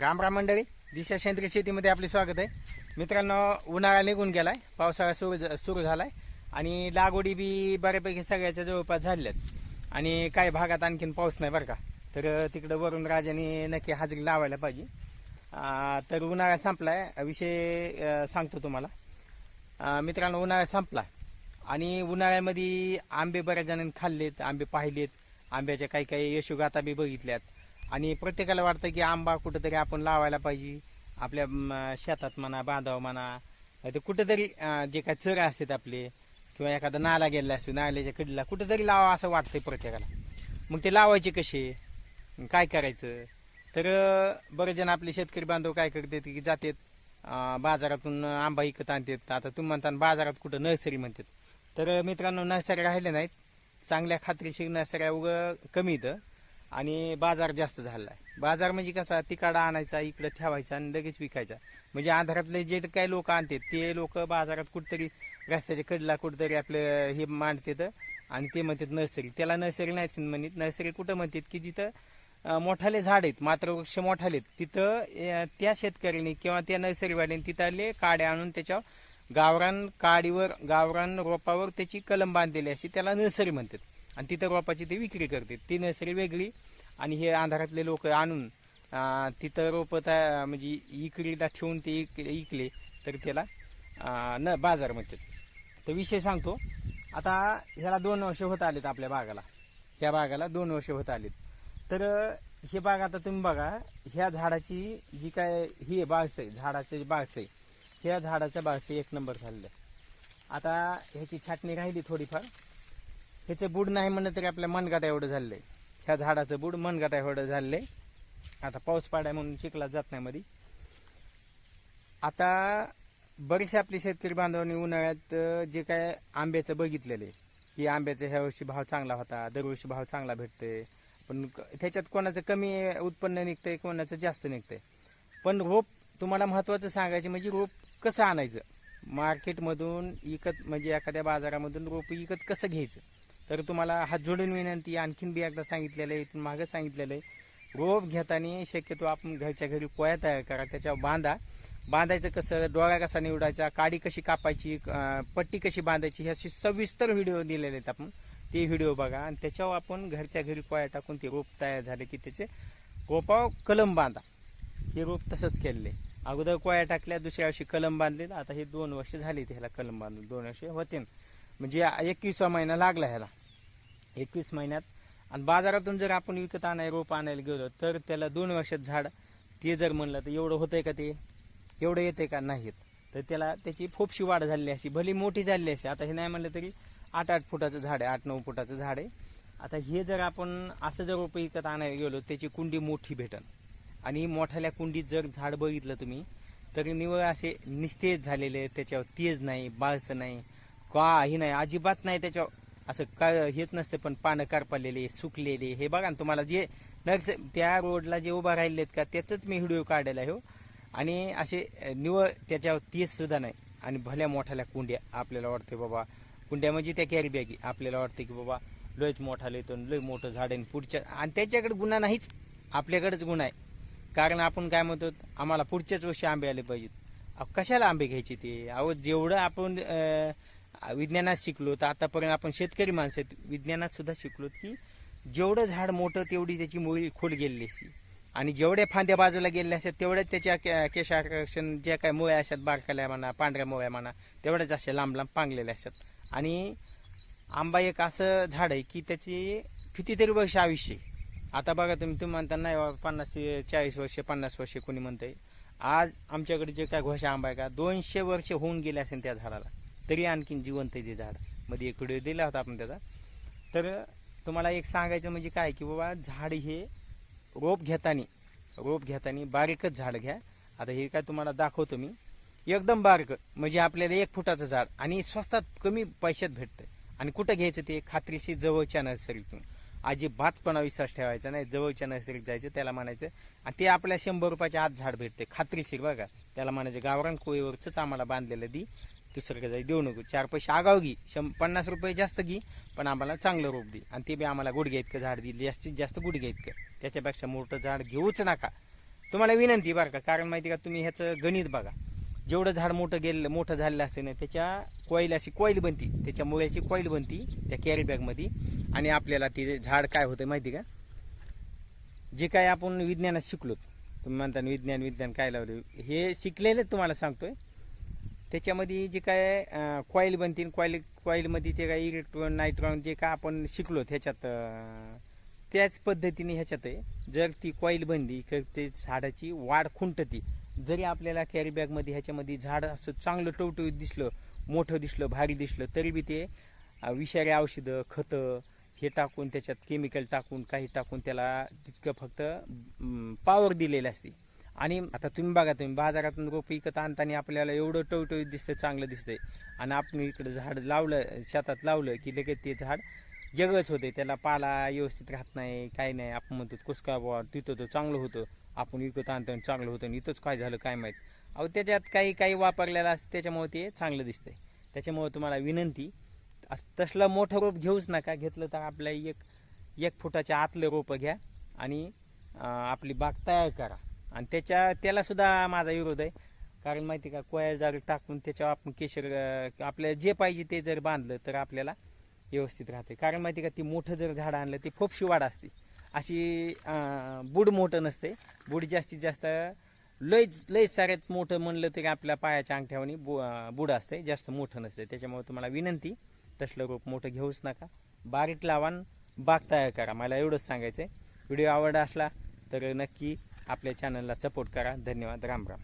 राम राम मंडळी दिशा सेंद्रिय शेतीमध्ये आपले स्वागत आहे. मित्रांनो उन्हाळा निघून गेलाय पावसाळा सुरू झ- सुरू झालाय आणि लागवडी बी बऱ्यापैकी सगळ्याच्या जवळपास झाल्यात. आणि काही भागात आणखीन पाऊस नाही बरं का. तर तिकडं वरून राजाने नक्की हजेरी लावायला पाहिजे. तर उन्हाळा संपलाय विषय सांगतो तुम्हाला. मित्रांनो उन्हाळा संपला. आणि उन्हाळ्यामध्ये आंबे बऱ्याच जणांनी खाल्लेत आंबे पाहिलेत. आंब्याच्या काही काही यशोगाथा बी बघितल्यात. आणि प्रत्येकाला वाटतं की आंबा कुठंतरी आपण लावायला पाहिजे. आपल्या शेतात म्हणा बांधावं म्हणा ते कुठंतरी जे काय चर असतात आपले किंवा एखादा नाला गेलेला असतो नाल्याच्या कडीला कुठंतरी लावा असं वाटतंय प्रत्येकाला. मग ते लावायचे कसे? काय करायचं? तर अं, बरेच जण आपले शेतकरी बांधव काय करतात की जातात बाजारातून आंबा विकत आणतात. आता तुम्ही म्हणता बाजारात कुठं नर्सरी म्हणतात. तर मित्रांनो नर्सरी राहिले नाहीत. चांगल्या खात्रीशीर नर्सऱ्या उगं कमी इथं आणि बाजार जास्त झाला आहे बाजार म्हणजे कसा तिकाडा आणायचा इकडं ठेवायचा आणि लगेच विकायचा. म्हणजे आधारातले जे काही लोक आणतात ते लोक बाजारात कुठतरी रस्त्याच्या कडला कुठतरी आपलं हे मांडतात आणि ते म्हणतात नर्सरी. त्याला नर्सरी नाहीच म्हणत. नर्सरी कुठं म्हणतात की जिथं मोठाले झाड आहेत मात्र वृक्ष मोठाले आहेत तिथं त्या शेतकऱ्याने किंवा त्या नर्सरीवाल्याने तिथले काड्या आणून त्याच्यावर गावरान काडीवर गावरान रोपावर त्याची कलम बांधलेली अशी त्याला नर्सरी म्हणतात. आणि तिथं रोपाची ते विक्री करते. ती नर्सरी वेगळी आणि हे अंधारातले लोक आणून तिथं रोपं त्या म्हणजे इकडीला ठेवून ते इक इकले तर त्याला न बाजार म्हणतात. तर विषय सांगतो. आता ह्याला दोन वर्ष होत आलेत आपल्या बागाला. ह्या बागाला दोन वर्ष होत आलेत. तर हे बाग आता तुम्ही बघा ह्या झाडाची जी काय ही आहे बाळस आहे झाडाचे बाळस आहे ह्या झाडाचं बाळस एक नंबर झालेलं आहे आता ह्याची छाटणी राहिली थोडीफार. ह्याचं बुड नाही म्हणलं तरी आपल्या मनगाटा एवढं झालेलं आहे ह्या झाडाचं बुड मनगाटा एवढं झालेलं आहे आता पाऊस पाडाय म्हणून चिखला जात नाही मध्ये आता बरेचसे आपले शेतकरी बांधवांनी उन्हाळ्यात जे काय आंब्याचं बघितलेलं आहे की आंब्याचा ह्या वर्षी भाव चांगला होता दरवर्षी भाव चांगला भेटतोय. पण क- त्याच्यात कोणाचं कमी उत्पन्न निघतंय कोणाचं जास्त निघतंय. पण रोप तुम्हाला महत्वाचं सांगायचं म्हणजे रोप कसं आणायचं? मार्केटमधून विकत म्हणजे एखाद्या बाजारामधून रोप विकत कसं घ्यायचं? तर तुम्हाला हात जोडून विनंती आणखीन बी एकदा सांगितलेलं आहे इथून मागं सांगितलेलं आहे. रोप घेताना शक्यतो आपण घरच्या घरी पोया तयार करा त्याच्यावर बांधा. बांधायचं कसं डोळा कसा निवडायचा काडी कशी कापायची पट्टी कशी बांधायची ह्याची सविस्तर व्हिडिओ दिलेले आहेत आपण. ते व्हिडिओ बघा. आणि त्याच्यावर आपण घरच्या घरी कोया टाकून ते रोप तयार झाले की त्याचे रोपावर कलम बांधा. हे रोप तसंच केलेले. अगोदर कोया टाकल्या दुसऱ्या वर्षी कलम बांधले आता हे दोन वर्ष झाली ह्याला कलम बांधून. दोन वर्ष होते. म्हणजे एकवीसवा महिना लागला ह्याला. एकवीस महिन्यात. आणि बाजारातून जर आपण विकत आणाय रोप आणायला गेलो तर त्याला दोन वर्षात झाड ते जर म्हणलं तर एवढं होतंय का ते? एवढं येते का? नाहीत तर त्याला त्याची फोपशी वाढ झालेली अशी भली मोठी झालेली अशी. आता हे नाही म्हणलं तरी आठ आठ फुटाचं झाड आहे आठ नऊ फुटाचं झाड आहे. आता हे जर आपण असं जर रोपं विकत आणायला गेलो त्याची कुंडी मोठी भेटन. आणि मोठ्याल्या कुंडीत जर झाड बघितलं तुम्ही तर निवळ असे निस्तेज झालेले त्याच्यावर तेज नाही बाळसं नाही काही नाही अजिबात नाही त्याच्यावर. असं का हेच नसतं पण पानं करपालेले सुकलेले. हे बघा ना तुम्हाला जे नर्स त्या रोडला जे उभा राहिले आहेत का त्याचंच मी व्हिडिओ काढलेला आहे हो. आणि असे निवळ त्याच्यावर तेज सुद्धा नाही. आणि भल्या मोठ्याल्या कुंड्या आपल्याला वाटते बाबा. कुंड्या म्हणजे त्या कॅरी बॅगी आपल्याला वाटते की बाबा लयच मोठा येतो लय मोठं झाड आहे. आणि पुढच्या आणि त्याच्याकडे गुन्हा नाहीच. आपल्याकडेच गुन्हा आहे. कारण आपण काय म्हणतो आम्हाला पुढच्याच वर्षी आंबे आले पाहिजेत. अहो, कशाला आंबे घ्यायचे ते? अहो जेवढं आपण विज्ञानात शिकलो. तर आतापर्यंत आपण शेतकरी माणसं आहेत. विज्ञानात सुद्धा शिकलो की जेवढं झाड मोठं तेवढी त्याची मुळी खोल गेलेली असते. आणि जेवढ्या फांद्या बाजूला गेलेल्या असतात तेवढ्याच त्याच्या के- केशाकर्षण ज्या काय मुळ्या असतात बारकाल्या म्हणा पांढऱ्या मुळ्या म्हणा तेवढ्याच अशा लांब लांब पांगलेल्या असतात. आणि आंबा एक असं झाड आहे की त्याची कितीतरी वर्ष आयुष्य आहे. आता बघा तुम्ही तुम्ही म्हणता नाही बाबा पन्नास ते चाळीस वर्ष पन्नास वर्ष कोणी म्हणतंय. आज आमच्याकडे जे काय घोषा आंबा आहे का दोनशे वर्ष होऊन गेले असेल त्या झाडाला. तरी आणखीन जिवंत आहे ते झाड. मध्ये एक व्हिडिओ दिला होता आपण त्याचा. तर तुम्हाला एक सांगायचं म्हणजे काय की बाबा झाड हे रोप घेताना रोप घेताना बारीकच झाड घ्या. आता हे काय तुम्हाला दाखवतो मी. एकदम बारक म्हणजे आपल्याला एक फुटाचं झाड आणि स्वस्तात कमी पैशात भेटतं आणि कुठं घ्यायचं ते? खात्रीशी जवळच्या नर्सरीतून. अजिबातपणा विश्वास ठेवायचा नाही. जवळच्या नर्सरीत जायचं त्याला म्हणायचं. आणि ते आपल्या शंभर रुपयाच्या आत झाड भेटते खात्रीशीर बघा. त्याला म्हणायचं गावरान कोळीवरच आम्हाला बांधलेलं दी. दुसरं काही देऊ नको. चार पैसे आगाव घे. शं पन्नास रुपये जास्त घे पण आम्हाला चांगलं रोप दे. आणि ते बी आम्हाला गुडघ्या इतकं झाड दिली जास्तीत जास्त गुडघ्या इतकं. त्याच्यापेक्षा मोठं झाड घेऊच नका. तुम्हाला विनंती बरं का कारण माहिती का तुम्ही ह्याचं गणित बघा. जेवढं झाड मोठं गेलं मोठं झालेलं असेल ना त्याच्या कॉईल अशी कॉईल बनती. त्याच्या मुळ्याची कॉईल बनती त्या कॅरी बॅगमध्ये आणि आपल्याला ते झाड काय होतं माहिती का? जे काय आपण विज्ञानात शिकलो तुम्ही म्हणता विज्ञान विज्ञान काय लावलं? हे शिकलेलं तुम्हाला सांगतोय. त्याच्यामध्ये जे काय कॉईल बनतील कॉईल कॉईलमध्ये ते काय इलेक्ट्रॉन नायट्रॉन जे काय आपण शिकलो ह्याच्यात त्याच पद्धतीने ह्याच्यात आहे. जर ती कॉईल बनली तर ते झाडाची वाढ खुंटती. जरी आपल्याला कॅरीबॅगमध्ये ह्याच्यामध्ये झाड असं चांगलं टवटवीत दिसलं मोठं दिसलं भारी दिसलं तरी बी ते विषारी औषधं खतं हे टाकून त्याच्यात केमिकल टाकून काही टाकून त्याला तितकं फक्त पावर दिलेलं असते. आणि आता तुम्ही बघा तुम्ही बाजारातून रोप विकत आणताना आपल्याला एवढं टवटवीत दिसतं चांगलं दिसतंय. आणि आपण इकडं झाड लावलं शेतात लावलं की लगेच ते झाड वेगळंच होते त्याला पाला व्यवस्थित राहत नाही काय नाही. आपण म्हणतो कुसका काय तिथं तो चांगलं होतं. आपण विकत आणतो आणि चांगलं होतं. आणि इथंच काय झालं काय माहीत. अहो त्याच्यात काही काही वापरलेलं असतं त्याच्यामुळे ते चांगलं दिसतंय. त्याच्यामुळे तुम्हाला विनंती तसलं मोठं रोप घेऊच नका. घेतलं तर आपल्या एक एक फुटाच्या आतलं रोपं घ्या आणि आपली बाग तयार करा. आणि त्याच्या त्याला सुद्धा माझा विरोध आहे. कारण माहिती का कोया जागी टाकून त्याच्यावर आपण केशर आपल्या आपल्याला जे पाहिजे ते जर बांधलं तर आपल्याला व्यवस्थित राहते कारण माहिती का ती मोठं जर झाड आणलं ते फोपशी वाढ असते. अशी बुड मोठं नसते. बुड जास्तीत जास्त लय लय साऱ्यात मोठं म्हणलं तरी आपल्या पायाच्या अंगठ्यावानी बु बुड असते. जास्त मोठं नसते. त्याच्यामुळे तुम्हाला विनंती तसलं रोप मोठं घेऊच नका. बारीक लावान बाग तयार करा. मला एवढंच सांगायचं आहे व्हिडिओ आवडला असला तर नक्की आपल्या चॅनलला सपोर्ट करा. धन्यवाद. राम राम.